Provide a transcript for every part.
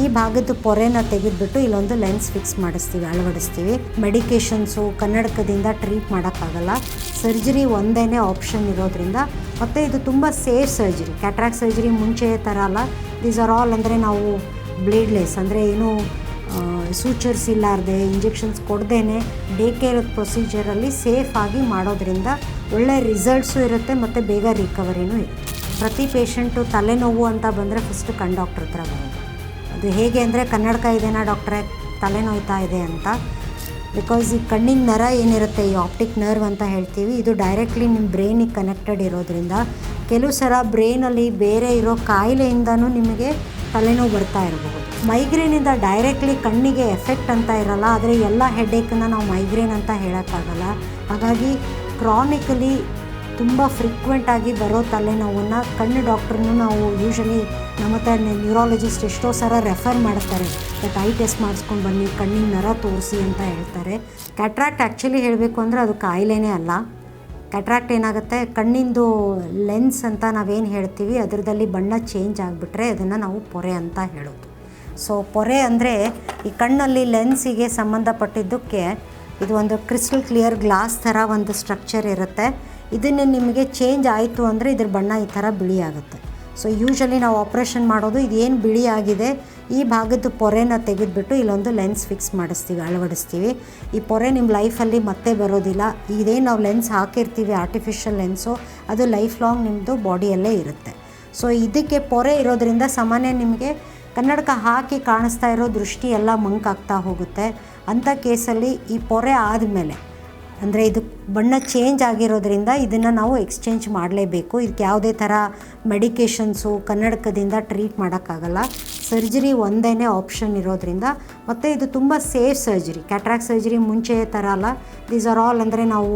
ಈ ಭಾಗದ ಪೊರೆನ ತೆಗೆದುಬಿಟ್ಟು ಇಲ್ಲೊಂದು ಲೆನ್ಸ್ ಫಿಕ್ಸ್ ಮಾಡಿಸ್ತೀವಿ, ಅಳವಡಿಸ್ತೀವಿ. ಮೆಡಿಕೇಷನ್ಸು ಕನ್ನಡಕದಿಂದ ಟ್ರೀಟ್ ಮಾಡೋಕ್ಕಾಗಲ್ಲ. ಸರ್ಜರಿ ಒಂದೇ ಆಪ್ಷನ್ ಇರೋದ್ರಿಂದ. ಮತ್ತು ಇದು ತುಂಬ ಸೇಫ್ ಸರ್ಜರಿ ಕ್ಯಾಟ್ರಾಕ್ ಸರ್ಜರಿ ಮುಂಚೆ ಥರ ಅಲ್ಲ. ದೀಸ್ ಆರ್ ಆಲ್ ಅಂದರೆ ನಾವು ಬ್ಲೇಡ್ಲೆಸ್ ಅಂದರೆ ಏನು ಸೂಚರ್ಸ್ ಇಲ್ಲಾರ್ದೆ ಇಂಜೆಕ್ಷನ್ಸ್ ಕೊಡ್ದೇ ಡೇ ಕೇರ್ ಪ್ರೊಸೀಜರಲ್ಲಿ ಸೇಫಾಗಿ ಮಾಡೋದ್ರಿಂದ ಒಳ್ಳೆ ರಿಸಲ್ಟ್ಸು ಇರುತ್ತೆ ಮತ್ತು ಬೇಗ ರಿಕವರಿನೂ ಇರುತ್ತೆ. ಪ್ರತಿ ಪೇಷಂಟು ತಲೆನೋವು ಅಂತ ಬಂದರೆ ಫಸ್ಟು ಕಣ್ ಡಾಕ್ಟ್ರ್ ಹತ್ರ ಬರೋದು. ಅದು ಹೇಗೆ ಅಂದರೆ ಕನ್ನಡಕ ಇದೆಯಾ ಡಾಕ್ಟ್ರೆ ತಲೆನೋಯ್ತಾ ಇದೆ ಅಂತ. ಬಿಕಾಸ್ ಈ ಕಣ್ಣಿನ ನರ ಏನಿರುತ್ತೆ, ಈ ಆಪ್ಟಿಕ್ ನರ್ವ್ ಅಂತ ಹೇಳ್ತೀವಿ, ಇದು ಡೈರೆಕ್ಟ್ಲಿ ನಿಮ್ಮ ಬ್ರೈನಿಗೆ ಕನೆಕ್ಟೆಡ್ ಇರೋದ್ರಿಂದ. ಕೆಲವು ಸಲ ಬ್ರೈನಲ್ಲಿ ಬೇರೆ ಇರೋ ಕಾಯಿಲೆಯಿಂದನೂ ನಿಮಗೆ ತಲೆನೋವು ಬರ್ತಾ ಇರಬಹುದು ಮೈಗ್ರೇನಿಂದ ಡೈರೆಕ್ಟ್ಲಿ ಕಣ್ಣಿಗೆ ಎಫೆಕ್ಟ್ ಅಂತ ಇರಲ್ಲ, ಆದರೆ ಎಲ್ಲ ಹೆಡ್ಡೇಕನ್ನು ನಾವು ಮೈಗ್ರೇನ್ ಅಂತ ಹೇಳೋಕ್ಕಾಗಲ್ಲ. ಹಾಗಾಗಿ ಕ್ರಾನಿಕಲಿ ತುಂಬ ಫ್ರೀಕ್ವೆಂಟಾಗಿ ಬರೋ ತಲೆನೋವನ್ನು ಕಣ್ಣು ಡಾಕ್ಟ್ರನ್ನು ನಾವು ಯೂಶಲಿ ನಮ್ಮ ಹತ್ರ ನ್ಯೂರಾಲಜಿಸ್ಟ್ ಎಷ್ಟೋ ಸಲ ರೆಫರ್ ಮಾಡ್ತಾರೆ. ಬಟ್ ಐ ಟೆಸ್ಟ್ ಮಾಡಿಸ್ಕೊಂಡು ಬನ್ನಿ ಕಣ್ಣಿನ ನರ ತೋರಿಸಿ ಅಂತ ಹೇಳ್ತಾರೆ. ಕ್ಯಾಟ್ರಾಕ್ಟ್ ಆ್ಯಕ್ಚುಲಿ ಹೇಳಬೇಕು ಅಂದರೆ ಅದು ಕಾಯಿಲೆನೇ ಅಲ್ಲ. ಕ್ಯಾಟ್ರಾಕ್ಟ್ ಏನಾಗುತ್ತೆ? ಕಣ್ಣಿಂದು ಲೆನ್ಸ್ ಅಂತ ನಾವೇನು ಹೇಳ್ತೀವಿ, ಅದರದಲ್ಲಿ ಬಣ್ಣ ಚೇಂಜ್ ಆಗಿಬಿಟ್ರೆ ಅದನ್ನು ನಾವು ಪೊರೆ ಅಂತ ಹೇಳೋದು. ಸೊ ಪೊರೆ ಅಂದರೆ ಈ ಕಣ್ಣಲ್ಲಿ ಲೆನ್ಸಿಗೆ ಸಂಬಂಧಪಟ್ಟಿದ್ದಕ್ಕೆ ಇದು ಒಂದು ಕ್ರಿಸ್ಟಲ್ ಕ್ಲಿಯರ್ ಗ್ಲಾಸ್ ಥರ ಒಂದು ಸ್ಟ್ರಕ್ಚರ್ ಇರುತ್ತೆ. ಇದನ್ನು ನಿಮಗೆ ಚೇಂಜ್ ಆಯಿತು ಅಂದರೆ ಇದ್ರ ಬಣ್ಣ ಈ ಥರ ಬಿಳಿ ಆಗುತ್ತೆ ಸೊ ಯೂಶಲಿ ನಾವು ಆಪ್ರೇಷನ್ ಮಾಡೋದು ಇದೇನು ಬಿಳಿ ಆಗಿದೆ, ಈ ಭಾಗದ ಪೊರೆನ ತೆಗೆದುಬಿಟ್ಟು ಇಲ್ಲೊಂದು ಲೆನ್ಸ್ ಫಿಕ್ಸ್ ಮಾಡಿಸ್ತೀವಿ, ಅಳವಡಿಸ್ತೀವಿ. ಈ ಪೊರೆ ನಿಮ್ಮ ಲೈಫಲ್ಲಿ ಮತ್ತೆ ಬರೋದಿಲ್ಲ. ಇದೇನು ನಾವು ಲೆನ್ಸ್ ಹಾಕಿರ್ತೀವಿ ಆರ್ಟಿಫಿಷಿಯಲ್ ಲೆನ್ಸು ಅದು ಲೈಫ್ ಲಾಂಗ್ ನಿಮ್ಮದು ಬಾಡಿಯಲ್ಲೇ ಇರುತ್ತೆ. ಸೊ ಇದಕ್ಕೆ ಪೊರೆ ಇರೋದರಿಂದ ಸಾಮಾನ್ಯ ನಿಮಗೆ ಕನ್ನಡಕ ಹಾಕಿ ಕಾಣಿಸ್ತಾ ಇರೋ ದೃಷ್ಟಿ ಎಲ್ಲ ಮಂಕಾಗ್ತಾ ಹೋಗುತ್ತೆ. ಅಂಥ ಕೇಸಲ್ಲಿ ಈ ಪೊರೆ ಆದಮೇಲೆ ಅಂದರೆ ಇದು ಬಣ್ಣ ಚೇಂಜ್ ಆಗಿರೋದ್ರಿಂದ ಇದನ್ನು ನಾವು ಎಕ್ಸ್ಚೇಂಜ್ ಮಾಡಲೇಬೇಕು. ಇದಕ್ಕೆ ಯಾವುದೇ ಥರ ಮೆಡಿಕೇಷನ್ಸು ಕನ್ನಡಕದಿಂದ ಟ್ರೀಟ್ ಮಾಡೋಕ್ಕಾಗಲ್ಲ. ಸರ್ಜರಿ ಒಂದೇ ಆಪ್ಷನ್ ಇರೋದ್ರಿಂದ. ಮತ್ತು ಇದು ತುಂಬ ಸೇಫ್ ಸರ್ಜರಿ ಕ್ಯಾಟ್ರಾಕ್ ಸರ್ಜರಿ ಮುಂಚೆ ಥರ ಅಲ್ಲ. ದೀಸ್ ಆರ್ ಆಲ್ ಅಂದರೆ ನಾವು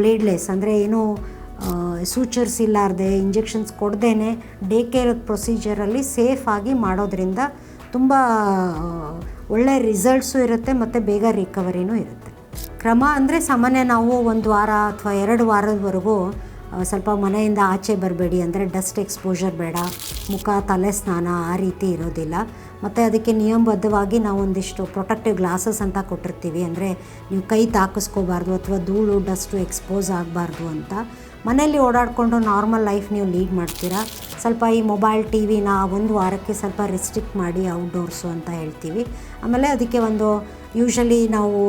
ಬ್ಲೇಡ್ಲೆಸ್ ಅಂದರೆ ಏನು ಸೂಚರ್ಸ್ ಇಲ್ಲಾರ್ದೆ ಇಂಜೆಕ್ಷನ್ಸ್ ಕೊಡ್ದೇ ಡೇ ಕೇರ್ ಪ್ರೊಸೀಜರಲ್ಲಿ ಸೇಫಾಗಿ ಮಾಡೋದ್ರಿಂದ ತುಂಬ ಒಳ್ಳೆ ರಿಸಲ್ಟ್ಸು ಇರುತ್ತೆ ಮತ್ತು ಬೇಗ ರಿಕವರಿನೂ ಇರುತ್ತೆ. ಕ್ರಮ ಅಂದರೆ ಸಾಮಾನ್ಯ ನಾವು ಒಂದು ವಾರ ಅಥವಾ ಎರಡು ವಾರದವರೆಗೂ ಸ್ವಲ್ಪ ಮನೆಯಿಂದ ಆಚೆ ಬರಬೇಡಿ ಅಂದರೆ ಡಸ್ಟ್ ಎಕ್ಸ್ಪೋಜರ್ ಬೇಡ, ಮುಖ, ತಲೆ ಸ್ನಾನ ಆ ರೀತಿ ಇರೋದಿಲ್ಲ. ಮತ್ತು ಅದಕ್ಕೆ ನಿಯಮಬದ್ಧವಾಗಿ ನಾವು ಒಂದಿಷ್ಟು ಪ್ರೊಟೆಕ್ಟಿವ್ ಗ್ಲಾಸಸ್ ಅಂತ ಕೊಟ್ಟಿರ್ತೀವಿ ಅಂದರೆ ನೀವು ಕೈ ತಾಕಿಸ್ಕೋಬಾರ್ದು ಅಥವಾ ಧೂಳು, ಡಸ್ಟು ಎಕ್ಸ್ಪೋಸ್ ಆಗಬಾರ್ದು ಅಂತ. ಮನೆಯಲ್ಲಿ ಓಡಾಡಿಕೊಂಡು ನಾರ್ಮಲ್ ಲೈಫ್ ನೀವು ಲೀಡ್ ಮಾಡ್ತೀರಾ? ಸ್ವಲ್ಪ ಈ ಮೊಬೈಲ್ ಟಿ ವಿನ ಒಂದು ವಾರಕ್ಕೆ ಸ್ವಲ್ಪ ರೆಸ್ಟ್ರಿಕ್ಟ್ ಮಾಡಿ ಔಟ್ಡೋರ್ಸು ಅಂತ ಹೇಳ್ತೀವಿ. ಆಮೇಲೆ ಅದಕ್ಕೆ ಒಂದು ಯೂಶಲಿ ನಾವು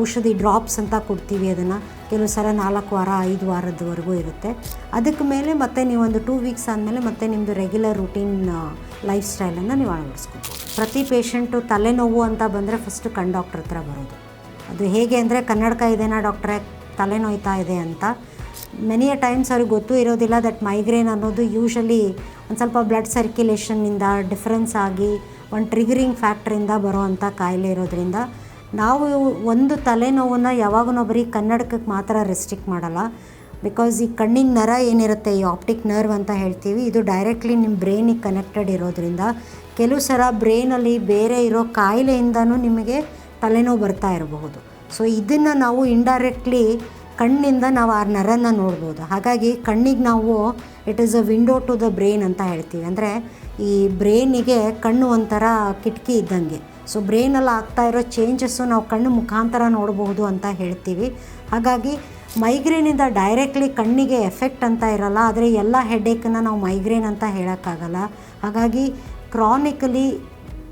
ಔಷಧಿ ಡ್ರಾಪ್ಸ್ ಅಂತ ಕೊಡ್ತೀವಿ ಅದನ್ನು. ಕೆಲವು ಸಲ ನಾಲ್ಕು ವಾರ, ಐದು ವಾರದವರೆಗೂ ಇರುತ್ತೆ. ಅದಕ್ಕೆ ಮೇಲೆ ಮತ್ತೆ ನೀವೊಂದು ಟೂ ವೀಕ್ಸ್ ಆದಮೇಲೆ ಮತ್ತೆ ನಿಮ್ಮದು ರೆಗ್ಯುಲರ್ ರುಟೀನ್ ಲೈಫ್ ಸ್ಟೈಲನ್ನು ನೀವು ಅಳವಡಿಸ್ಕೋಬೋದು. ಪ್ರತಿ ಪೇಷಂಟು ತಲೆನೋವು ಅಂತ ಬಂದರೆ ಫಸ್ಟು ಕಣ್ ಡಾಕ್ಟ್ರ್ ಹತ್ರ ಬರೋದು. ಅದು ಹೇಗೆ ಅಂದರೆ ಕನ್ನಡಕ ಇದೆನಾ ಡಾಕ್ಟ್ರೇ ತಲೆನೋಯ್ತಾ ಇದೆ ಅಂತ. ಮೆನಿ ಅ ಟೈಮ್ಸ್ ಅವ್ರಿಗೆ ಗೊತ್ತೂ ಇರೋದಿಲ್ಲ ದಟ್ ಮೈಗ್ರೇನ್ ಅನ್ನೋದು ಯೂಶಲಿ ಒಂದು ಸ್ವಲ್ಪ ಬ್ಲಡ್ ಸರ್ಕ್ಯುಲೇಷನ್ನಿಂದ ಡಿಫ್ರೆನ್ಸ್ ಆಗಿ ಒಂದು ಟ್ರಿಗರಿಂಗ್ ಫ್ಯಾಕ್ಟ್ರಿಂದ ಬರೋವಂಥ ಕಾಯಿಲೆ ಇರೋದ್ರಿಂದ ನಾವು ಒಂದು ತಲೆನೋವನ್ನು ಯಾವಾಗೂ ಬರೀ ಕನ್ನಡಕಕ್ಕೆ ಮಾತ್ರ ರೆಸ್ಟ್ರಿಕ್ಟ್ ಮಾಡಲ್ಲ. ಬಿಕಾಸ್ ಈ ಕಣ್ಣಿನ ನರ ಏನಿರುತ್ತೆ, ಈ ಆಪ್ಟಿಕ್ ನರ್ವ್ ಅಂತ ಹೇಳ್ತೀವಿ, ಇದು ಡೈರೆಕ್ಟ್ಲಿ ನಿಮ್ಮ ಬ್ರೈನಿಗೆ ಕನೆಕ್ಟೆಡ್ ಇರೋದ್ರಿಂದ ಕೆಲವು ಸಲ ಬ್ರೈನಲ್ಲಿ ಬೇರೆ ಇರೋ ಕಾಯಿಲೆಯಿಂದನೂ ನಿಮಗೆ ತಲೆನೋವು ಬರ್ತಾ ಇರಬಹುದು. ಸೊ ಇದನ್ನು ನಾವು ಇಂಡೈರೆಕ್ಟ್ಲಿ ಕಣ್ಣಿಂದ ನಾವು ಆ ನರನ್ನು ನೋಡ್ಬೋದು. ಹಾಗಾಗಿ ಕಣ್ಣಿಗೆ ನಾವು it is a window to the brain ಅಂತ ಹೇಳ್ತೀವಿ. ಅಂದರೆ ಈ ಬ್ರೈನಿಗೆ ಕಣ್ಣು ಒಂಥರ ಕಿಟಕಿ ಇದ್ದಂಗೆ. ಸೊ ಬ್ರೈನಲ್ಲಿ ಆಗ್ತಾ ಇರೋ ಚೇಂಜಸ್ಸು ನಾವು ಕಣ್ಣು ಮುಖಾಂತರ ನೋಡಬಹುದು ಅಂತ ಹೇಳ್ತೀವಿ. ಹಾಗಾಗಿ ಮೈಗ್ರೇನಿಂದ ಡೈರೆಕ್ಟ್ಲಿ ಕಣ್ಣಿಗೆ ಎಫೆಕ್ಟ್ ಅಂತ ಇರಲ್ಲ. ಆದರೆ ಎಲ್ಲ ಹೆಡ್ಡೇಕನ್ನು ನಾವು ಮೈಗ್ರೇನ್ ಅಂತ ಹೇಳೋಕ್ಕಾಗಲ್ಲ. ಹಾಗಾಗಿ ಕ್ರಾನಿಕಲಿ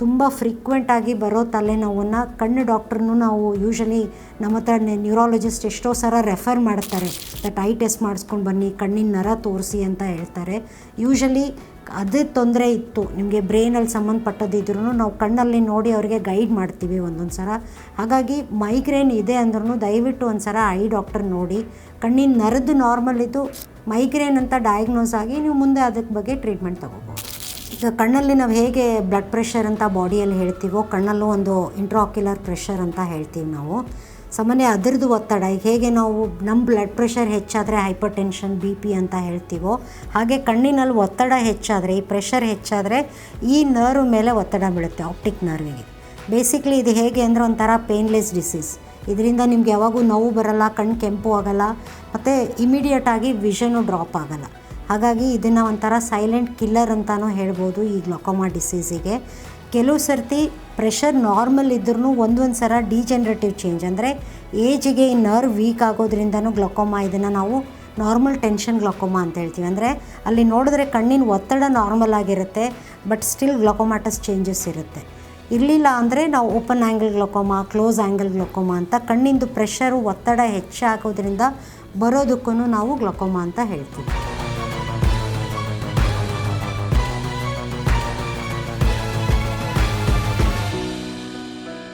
ತುಂಬ ಫ್ರೀಕ್ವೆಂಟಾಗಿ ಬರೋ ತಲೆನೋವನ್ನು ಕಣ್ಣು ಡಾಕ್ಟ್ರನ್ನು ನಾವು ಯೂಶಲಿ ನಮ್ಮ ಹತ್ರ ನ್ಯೂರಾಲಜಿಸ್ಟ್ ಎಷ್ಟೋ ಸಲ ರೆಫರ್ ಮಾಡ್ತಾರೆ. ದಟ್ ಐ ಟೆಸ್ಟ್ ಮಾಡಿಸ್ಕೊಂಡು ಬನ್ನಿ, ಕಣ್ಣಿನ ನರ ತೋರಿಸಿ ಅಂತ ಹೇಳ್ತಾರೆ. ಯೂಶಲಿ ಅದೇ ತೊಂದರೆ ಇತ್ತು. ನಿಮಗೆ ಬ್ರೈನಲ್ಲಿ ಸಂಬಂಧಪಟ್ಟದಿದ್ರೂ ನಾವು ಕಣ್ಣಲ್ಲಿ ನೋಡಿ ಅವರಿಗೆ ಗೈಡ್ ಮಾಡ್ತೀವಿ ಒಂದೊಂದು ಸಲ ಹಾಗಾಗಿ ಮೈಗ್ರೇನ್ ಇದೆ ಅಂದ್ರೂ ದಯವಿಟ್ಟು ಒಂದು ಸಲ ಐ ಡಾಕ್ಟರ್ ನೋಡಿ. ಕಣ್ಣಿನ ನರದ್ದು ನಾರ್ಮಲ್ ಇದ್ದು ಮೈಗ್ರೇನ್ ಅಂತ ಡಯಾಗ್ನೋಸ್ ಆಗಿ ನೀವು ಮುಂದೆ ಅದಕ್ಕೆ ಬಗ್ಗೆ ಟ್ರೀಟ್ಮೆಂಟ್ ತೊಗೋಬೋದು ಕಣ್ಣಲ್ಲಿ ನಾವು ಹೇಗೆ ಬ್ಲಡ್ ಪ್ರೆಷರ್ ಅಂತ ಬಾಡಿಯಲ್ಲಿ ಹೇಳ್ತೀವೋ, ಕಣ್ಣಲ್ಲೂ ಒಂದು ಇಂಟ್ರಾಕ್ಯುಲರ್ ಪ್ರೆಷರ್ ಅಂತ ಹೇಳ್ತೀವಿ ನಾವು. ಸಾಮಾನ್ಯ ಅದರದ್ದು ಒತ್ತಡ, ಹೇಗೆ ನಾವು ನಮ್ಮ ಬ್ಲಡ್ ಪ್ರೆಷರ್ ಹೆಚ್ಚಾದರೆ ಹೈಪರ್ ಟೆನ್ಷನ್ ಬಿ ಪಿ ಅಂತ ಹೇಳ್ತೀವೋ, ಹಾಗೆ ಕಣ್ಣಿನಲ್ಲಿ ಒತ್ತಡ ಹೆಚ್ಚಾದರೆ, ಈ ಪ್ರೆಷರ್ ಹೆಚ್ಚಾದರೆ ಈ ನರ್ವ್ ಮೇಲೆ ಒತ್ತಡ ಬೀಳುತ್ತೆ ಆಪ್ಟಿಕ್ ನರ್ವಿಗೆ ಬೇಸಿಕ್ಲಿ ಇದು ಹೇಗೆ ಅಂದರೆ ಒಂಥರ ಪೇನ್ಲೆಸ್ ಡಿಸೀಸ್ ಇದರಿಂದ ನಿಮ್ಗೆ ಯಾವಾಗೂ ನೋವು ಬರಲ್ಲ ಕಣ್ಣು ಕೆಂಪು ಆಗೋಲ್ಲ, ಮತ್ತು ಇಮಿಡಿಯೇಟಾಗಿ ವಿಷನು ಡ್ರಾಪ್ ಆಗಲ್ಲ. ಹಾಗಾಗಿ ಇದನ್ನು ಒಂಥರ ಸೈಲೆಂಟ್ ಕಿಲ್ಲರ್ ಅಂತಲೂ ಹೇಳ್ಬೋದು ಈ ಗ್ಲೊಕೋಮಾ ಡಿಸೀಸಿಗೆ ಕೆಲವು ಸರ್ತಿ ಪ್ರೆಷರ್ ನಾರ್ಮಲ್ ಇದ್ರೂ ಒಂದೊಂದು ಸಲ ಡಿಜೆನ್ರೇಟಿವ್ ಚೇಂಜ್ ಅಂದರೆ ಏಜಿಗೆ ಈ ನರ್ವ್ ವೀಕ್ ಆಗೋದ್ರಿಂದನೂ ಗ್ಲೊಕೋಮಾ ಇದನ್ನು ನಾವು ನಾರ್ಮಲ್ ಟೆನ್ಷನ್ ಗ್ಲೊಕೋಮಾ ಅಂತ ಹೇಳ್ತೀವಿ. ಅಂದರೆ ಅಲ್ಲಿ ನೋಡಿದ್ರೆ ಕಣ್ಣಿನ ಒತ್ತಡ ನಾರ್ಮಲ್ ಆಗಿರುತ್ತೆ ಬಟ್ ಸ್ಟಿಲ್ ಗ್ಲೊಕೋಮಾಟಸ್ ಚೇಂಜಸ್ ಇರುತ್ತೆ. ಇರಲಿಲ್ಲ ಅಂದರೆ ನಾವು open angle glaucoma close angle glaucoma ಅಂತ ಕಣ್ಣಿಂದು ಪ್ರೆಷರು ಒತ್ತಡ ಹೆಚ್ಚಾಗೋದ್ರಿಂದ ಬರೋದಕ್ಕೂ ನಾವು ಗ್ಲೊಕೋಮಾ ಅಂತ ಹೇಳ್ತೀವಿ.